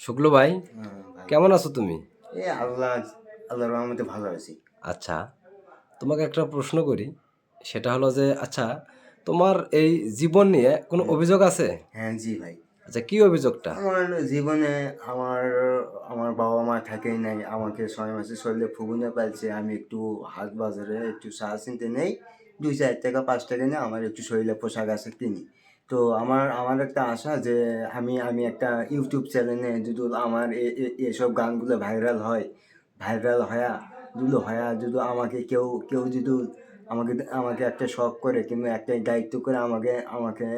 শুক্লো ভাই হ্যাঁ, কেমন আছো তুমি? এই আল্লাহ আল্লাহর রহমতে ভালো আছি। আচ্ছা তোমাকে একটা প্রশ্ন করি সেটা হলো যে আচ্ছা তোমার এই জীবন নিয়ে কোনো অভিযোগ আছে? হ্যাঁ জি ভাই। আচ্ছা কি অভিযোগটা? আমার জীবনে আমার আমার বাবা মা থাকেই নাই আমাকে ছয় মাসে শরীরে ফুগুনে পালছে আমি একটু হাট বাজারে একটু চা চিনতে নেই দুই চার টাকা পাঁচ টাকা নিয়ে আমার একটু শরীরে পোশাক আছে কিনি। তো আমার আমার একটা আশা যে আমি আমি একটা ইউটিউব চ্যানেলে যদি আমার এসব গানগুলো ভাইরাল হয়, ভাইরাল হয়া যদি হয়া, যদি আমাকে কেউ কেউ যদি আমাকে আমাকে একটা শখ করে কিংবা একটা দায়িত্ব করে আমাকে আমাকে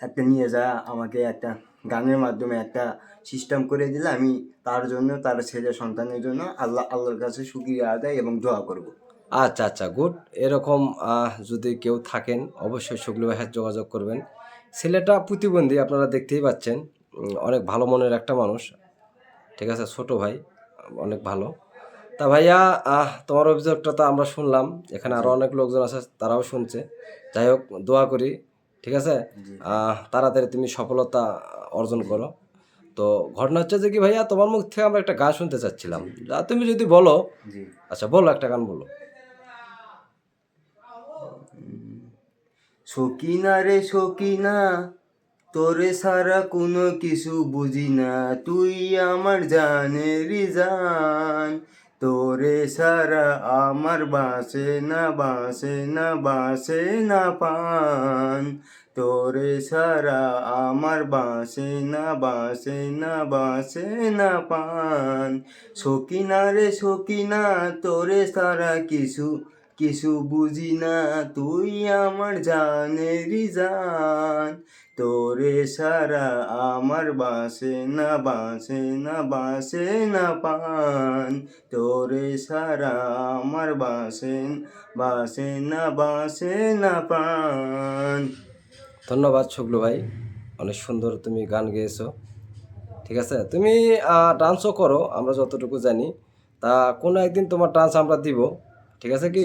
একটা নিয়ে যা আমাকে একটা গানের মাধ্যমে একটা সিস্টেম করে দিলে আমি তার জন্য, তার ছেলে সন্তানের জন্য আল্লাহ, আল্লাহর কাছে সুক্রিয়া আদায় এবং দোয়া করব। আচ্ছা আচ্ছা গুড। এরকম যদি কেউ থাকেন, অবশ্যই শুক্লো ভাইয়ের যোগাযোগ করবেন। ছেলেটা প্রতিবন্ধী আপনারা দেখতেই পাচ্ছেন। অনেক ভালো মনের একটা মানুষ। ঠিক আছে ছোট ভাই অনেক ভালো। তা ভাইয়া আহ, তোমার অভিযোগটা তো আমরা শুনলাম। এখানে আরও অনেক লোকজন আছে তারাও শুনছে। যাই হোক দোয়া করি ঠিক আছে? তাড়াতাড়ি তুমি সফলতা অর্জন করো। তো ঘটনা হচ্ছে যে কি ভাইয়া তোমার মুখ থেকে আমরা একটা গান শুনতে চাচ্ছিলাম। যা তুমি যদি বলো আচ্ছা বলো একটা গান বলো। সকিনা রে সকিনা, তোরে সারা কোনো কিছু বুঝি না। তুই আমার জানের জান, তোরে সারা আমার বাসে না বাসে না বাসে না পান। তোরে সারা আমার বাসে না বাসে না বাসে না পান। সকিনা রে সকিনা, তোরে সারা কিছু কিছু বুঝি না, তুই আমার জানেরই জান। তোরে সারা আমার বাসে না বাসে না বাসে না পান। তোরে সারা আমার বাসে বাসে না বাসে না পান। ধন্যবাদ শুক্লু ভাই, অনেক সুন্দর তুমি গান গেয়েছো। ঠিক আছে, তুমি ডান্সও করো, আমরা যতটুকু জানি। তা কোনো একদিন তোমার ডান্স আমরা দিব। ঠিক আছে কি?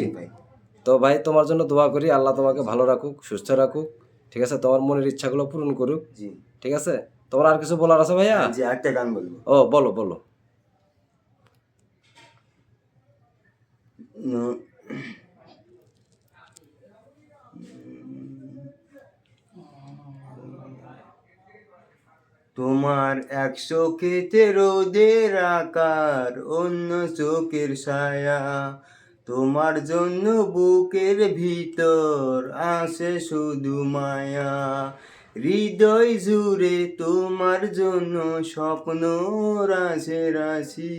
তো ভাই তোমার জন্য দোয়া করি আল্লাহ তোমাকে ভালো রাখুক সুস্থ রাখুক ঠিক আছে? তোমার মনের ইচ্ছাগুলো পূরণ করুক জি। ঠিক আছে? তোমার আর কিছু বলার আছে ভাইয়া? জি একটা গান বলব। ও বলো বলো। তোমার এক চোখেতে রোদের আকার অন্য চোখের ছায়া তোমার জন্য বুকের ভিতর আসে শুধু মায়া। হৃদয় জুড়ে তোমার জন্য স্বপ্ন রাশে রাশি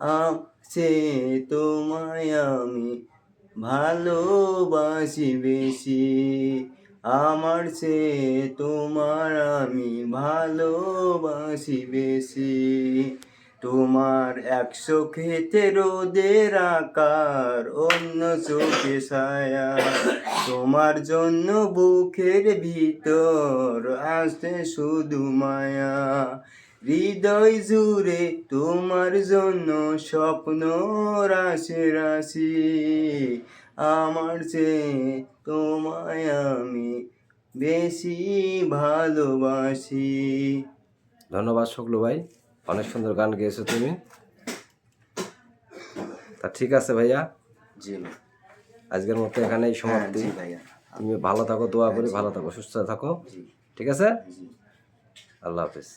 আছে তোমায় আমি ভালোবাসি বেশি। আমার সে তোমার আমি ভালোবাসি বেশি। তোমার একশো খেতে রোদের আকার, অন্য চোখে ছায়া। তোমার জন্য বুকের ভিতর আসে শুধু মায়া। হৃদয় জুড়ে তোমার জন্য স্বপ্ন রাশি রাশি। আমার সে তোমায় আমি বেশি ভালোবাসি। ধন্যবাদ, শুক্লু ভাই। অনেক সুন্দর গান গেয়েছো তুমি। তা ঠিক আছে ভাইয়া। জি আজকের মতো এখানে এই সমাপ্তি ভাইয়া। তুমি ভালো থাকো দোয়া করি ভালো থাকো সুস্থ থাকো। ঠিক আছে? আল্লাহ হাফিজ।